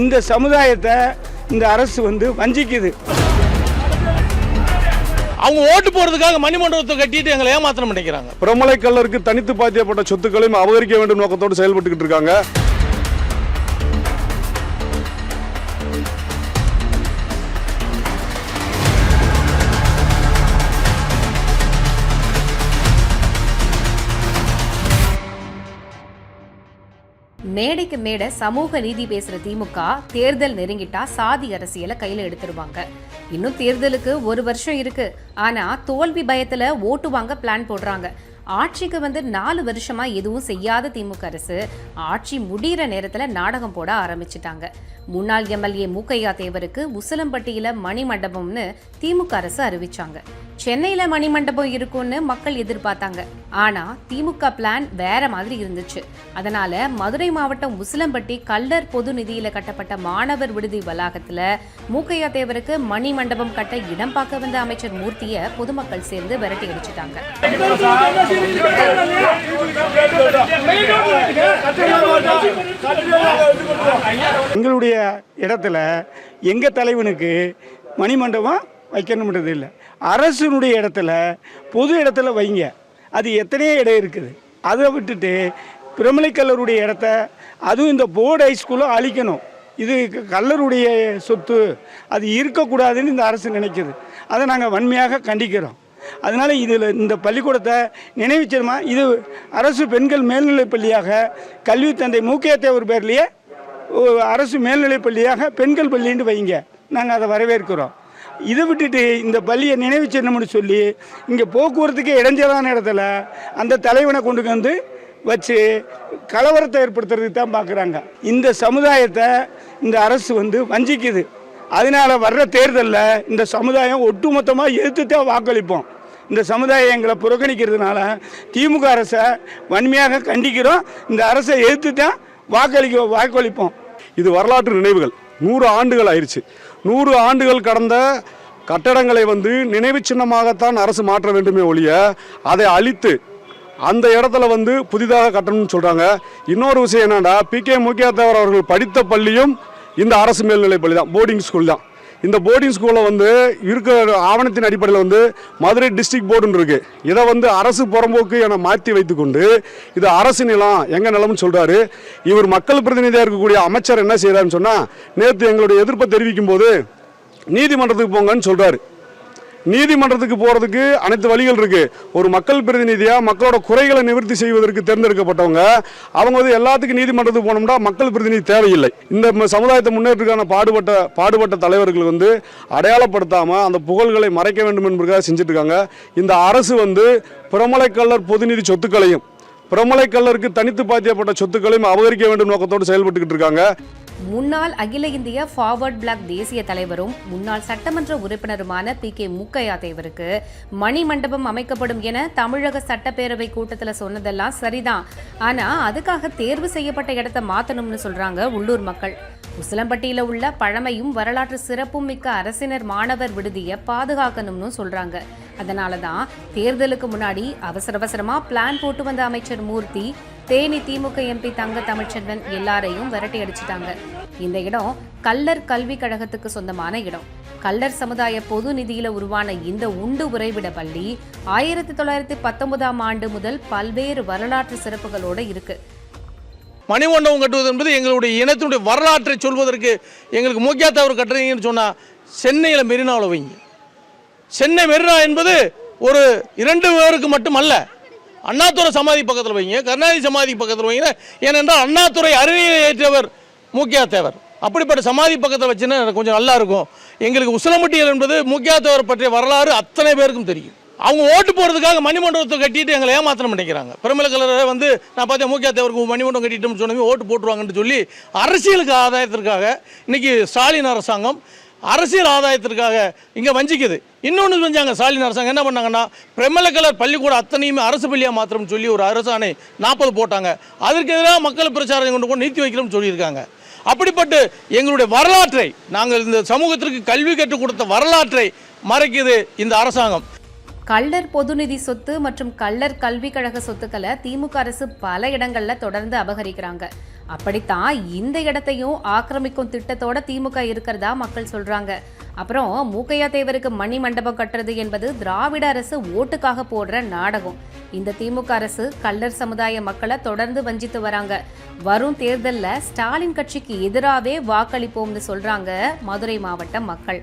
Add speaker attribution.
Speaker 1: இந்த சமுதாயத்தை இந்த அரசு வந்து வஞ்சிக்குது.
Speaker 2: அவங்க ஓட்டு போறதுக்காக மணிமண்டபத்தை கட்டிட்டு எங்களை ஏமாத்திரம் பண்ணிக்கிறாங்க
Speaker 3: பிரமலை கல்லருக்கு தனித்து பாத்தியப்பட்ட சொத்துக்களையும் அபகரிக்க வேண்டும் நோக்கத்தோடு செயல்பட்டுக்கிட்டு இருக்காங்க.
Speaker 4: மேடைக்கு மேடை சமூக நீதி பேசுற திமுக தேர்தல் நெருங்கிட்டா சாதி அரசியலை கையில எடுத்துருவாங்க. இன்னும் தேர்தலுக்கு ஒரு வருஷம் இருக்கு. ஆனா தோல்வி பயத்துல ஓட்டு வாங்க பிளான் போடுறாங்க. ஆட்சிக்கு வந்து நாலு வருஷமா எதுவும் செய்யாத திமுக அரசு ஆட்சி முடியிற நேரத்துல நாடகம் போட ஆரம்பிச்சிட்டாங்க. முன்னாள் எம்எல்ஏ மூக்கையா தேவருக்கு உசிலம்பட்டியில மணிமண்டபம்னு திமுக அரசு அறிவிச்சாங்க. சென்னையில் மணிமண்டபம் இருக்கும்னு மக்கள் எதிர்பார்த்தாங்க. ஆனா திமுக பிளான் வேற மாதிரி இருந்துச்சு. அதனால மதுரை மாவட்டம் உசிலம்பட்டி கல்லர் பொது நிதியில கட்டப்பட்ட மாணவர் விடுதி வளாகத்துல மூக்கையா தேவருக்கு மணிமண்டபம் கட்ட இடம் பார்க்க வந்த அமைச்சர் மூர்த்திய பொதுமக்கள் சேர்ந்து விரட்டி அடிச்சிட்டாங்க.
Speaker 1: எங்களுடைய இடத்துல எங்கள் தலைவனுக்கு மணிமண்டபம் வைக்கணுன்றது இல்லை. அரசினுடைய இடத்துல பொது இடத்துல வைங்க. அது எத்தனையோ இடம் இருக்குது. அதை விட்டுட்டு பிரமலைக்கல்லருடைய இடத்த அதுவும் இந்த போர்டு ஹைஸ்கூலும் அழிக்கணும். இது கல்லருடைய சொத்து. அது இருக்கக்கூடாதுன்னு இந்த அரசு நினைக்குது. அதை நாங்கள் வன்மையாக கண்டிக்கிறோம். அதனால் இதில் இந்த பள்ளிக்கூடத்தை நினைவுச்சிருமா இது அரசு பெண்கள் மேல்நிலைப் பள்ளியாக கல்வி தந்தை மூக்கிய தேவர் பேர்லேயே அரசு மேல்நிலைப் பள்ளியாக பெண்கள் பள்ளின்னு வைங்க. நாங்கள் அதை வரவேற்கிறோம். இதை விட்டுட்டு இந்த பள்ளியை நினைவு சின்னம்னு சொல்லி இங்கே போக்குவரத்துக்கு இடைஞ்சலான இடத்துல அந்த தலைவனை கொண்டு வந்து வச்சு கலவரத்தை ஏற்படுத்துறதுக்கு தான் பார்க்குறாங்க இந்த சமுதாயத்தை இந்த அரசு வந்து வஞ்சிக்குது. அதனால் வர்ற தேர்தலில் இந்த சமுதாயம் ஒட்டுமொத்தமாக எதிர்த்து தான் வாக்களிப்போம். இந்த சமுதாயம் எங்களை புறக்கணிக்கிறதுனால திமுக அரசை வன்மையாக கண்டிக்கிறோம். இந்த அரசை எதிர்த்து தான் வாக்களிக்க வாக்களிப்போம்.
Speaker 3: இது வரலாற்று நினைவுகள். நூறு ஆண்டுகள் ஆயிடுச்சு நூறு ஆண்டுகள் கடந்த கட்டடங்களை வந்து நினைவு சின்னமாகத்தான் அரசு மாற்ற வேண்டுமே ஒழிய அதை அழித்து அந்த இடத்துல வந்து புதிதாக கட்டணும்னு சொல்கிறாங்க இன்னொரு விஷயம் என்னென்னா பி கே முக்கியத்தேவர் அவர்கள் படித்த பள்ளியும் இந்த அரசு மேல்நிலை பள்ளி தான் போர்டிங் ஸ்கூல் தான். இந்த போர்டிங் ஸ்கூலில் வந்து இருக்கிற ஆவணத்தின் அடிப்படையில் வந்து மதுரை டிஸ்ட்ரிக்ட் போர்டுன்னு இருக்குது இதை வந்து அரசு புறம்போக்கு என மாற்றி வைத்துக்கொண்டு இது அரசு நிலம் எங்கள் நிலம்னு சொல்கிறாரு இவர் மக்கள் பிரதிநிதியாக இருக்கக்கூடிய அமைச்சர் என்ன செய்கிறாருன்னு சொன்னால் நேற்று எங்களுடைய எதிர்ப்பை தெரிவிக்கும் போது நீதிமன்றத்துக்கு போங்கன்னு சொல்கிறாரு நீதிமன்றத்துக்கு போகிறதுக்கு அனைத்து வழிகள் இருக்குது ஒரு மக்கள் பிரதிநிதியாக மக்களோட குறைகளை நிவர்த்தி செய்வதற்கு தேர்ந்தெடுக்கப்பட்டவங்க அவங்க வந்து எல்லாத்துக்கும் நீதிமன்றத்துக்கு போனோம்னா மக்கள் பிரதிநிதி தேவையில்லை. இந்த சமுதாயத்தை முன்னேற்றத்துக்கான பாடுபட்ட பாடுபட்ட தலைவர்கள் வந்து அடையாளப்படுத்தாமல் அந்த புகழ்களை மறைக்க வேண்டும் என்பதற்காக செஞ்சுட்டு இருக்காங்க. இந்த அரசு வந்து பிரமலைக்கல்லர் பொதுநிதி சொத்துக்களையும் புறமலைக்கல்லருக்கு தனித்து பாத்தியப்பட்ட சொத்துக்களையும் அபகரிக்க வேண்டும் நோக்கத்தோடு செயல்பட்டுக்கிட்டு இருக்காங்க.
Speaker 4: முன்னாள் அகில இந்திய ஃபார்வர்ட் பிளாக் தேசிய தலைவரும் முன்னாள் சட்டமன்ற உறுப்பினருமான பி கே முக்கையா தேவருக்கு மணி மண்டபம் அமைக்கப்படும் என தமிழக சட்டப்பேரவை கூட்டத்தில் சொன்னதெல்லாம் சரிதான். ஆனா அதுக்காக தேர்வு செய்யப்பட்ட இடத்தை மாத்தணும்னு சொல்றாங்க உள்ளூர் மக்கள். உசிலம்பட்டியில உள்ள பழமையும் வரலாற்று சிறப்பும் மிக்க அரசினர் மாணவர் விடுதியை பாதுகாக்கணும்னு சொல்றாங்க. அதனால தான் தேர்தலுக்கு முன்னாடி அவசர அவசரமா பிளான் போட்டு வந்த அமைச்சர் மூர்த்தி தேனி திமுக எம்பி தங்க தமிழ்ச்செல்வன் எல்லாரையும் விரட்டி அடிச்சிட்டாங்க. இந்த இடம் கல்லர் கல்வி கழகத்துக்கு சொந்தமான இடம். கல்லர் சமுதாய பொது நிதியில உருவான இந்த உண்டு உறைவிட பள்ளி ஆயிரத்தி தொள்ளாயிரத்தி பத்தொன்பதாம் ஆண்டு முதல் பல்வேறு வரலாற்று சிறப்புகளோட இருக்கு.
Speaker 2: மணிமண்டபம் கட்டுவது என்பது எங்களுடைய இனத்தினுடைய வரலாற்றை சொல்வதற்கு எங்களுக்கு முக்கியத்தவர் கட்டுறீங்கன்னு சொன்னால் சென்னையில் மெரினாவில் வைங்க சென்னை மெரினா என்பது ஒரு இரண்டு பேருக்கு மட்டுமல்ல அண்ணாத்துறை சமாதி பக்கத்தில் வைங்க கருணாநிதி சமாதி பக்கத்தில் வைங்க ஏனென்றால் அண்ணாத்துறை அறிவியலை ஏற்றவர் மூக்கியாத்தேவர் அப்படிப்பட்ட சமாதி பக்கத்தில் வச்சுன்னா எனக்கு கொஞ்சம் நல்லா இருக்கும். எங்களுக்கு உசிலம்பட்டியல் என்பது மூக்கியாத்தேவர் பற்றிய வரலாறு அத்தனை பேருக்கும் தெரியும். அவங்க ஓட்டு போகிறதுக்காக மணிமண்டபத்தை கட்டிட்டு எங்களை ஏமாத்திரம் பண்ணிக்கிறாங்க பிரமல கலரை வந்து நான் பார்த்தேன் மூக்கியாத்தேவருக்கு மணிமண்டபம் கட்டிட்டோம்னு சொன்னவே ஓட்டு போட்டுருவாங்கன்னு சொல்லி அரசியலுக்கு ஆதாயத்திற்காக இன்னைக்கு ஸ்டாலின் அரசாங்கம் அரசியல் ஆதாயத்திற்காக இங்கே வஞ்சிக்குது. இன்னொன்று செஞ்சாங்க ஸ்டாலின் அரசாங்கம். என்ன பண்ணாங்கன்னா பிரமல கலர் பள்ளிக்கூடம் அத்தனையுமே அரசு பள்ளியாக மாத்திரம்னு சொல்லி ஒரு அரசாணை நாற்பது போட்டாங்க. அதற்கு எதிராக மக்கள் பிரச்சாரம் கொண்டு கொண்டு நிறுத்தி வைக்கிறோம்னு சொல்லியிருக்காங்க. அப்படிப்பட்டு எங்களுடைய வரலாற்றை நாங்கள் இந்த சமூகத்திற்கு கல்வி கற்றுக் கொடுத்த வரலாற்றை மறைக்குது இந்த அரசாங்கம்.
Speaker 4: கள்ளர் பொதுநிதி சொத்து மற்றும் கள்ளர் கல்விக் கழக சொத்துக்களை திமுக அரசு பல இடங்களில் தொடர்ந்து அபகரிக்கிறாங்க. அப்படித்தான் இந்த இடத்தையும் ஆக்கிரமிக்கும் திட்டத்தோட திமுக இருக்கிறதா மக்கள் சொல்றாங்க. அப்புறம் மூக்கையா தேவருக்கு மணி மண்டபம் கட்டுறது என்பது திராவிட அரசு ஓட்டுக்காக போடுற நாடகம். இந்த திமுக அரசு கள்ளர் சமுதாய மக்களை தொடர்ந்து வஞ்சித்து வராங்க. வரும் தேர்தலில் ஸ்டாலின் கட்சிக்கு எதிராகவே வாக்களிப்போம்னு சொல்றாங்க மதுரை மாவட்ட மக்கள்.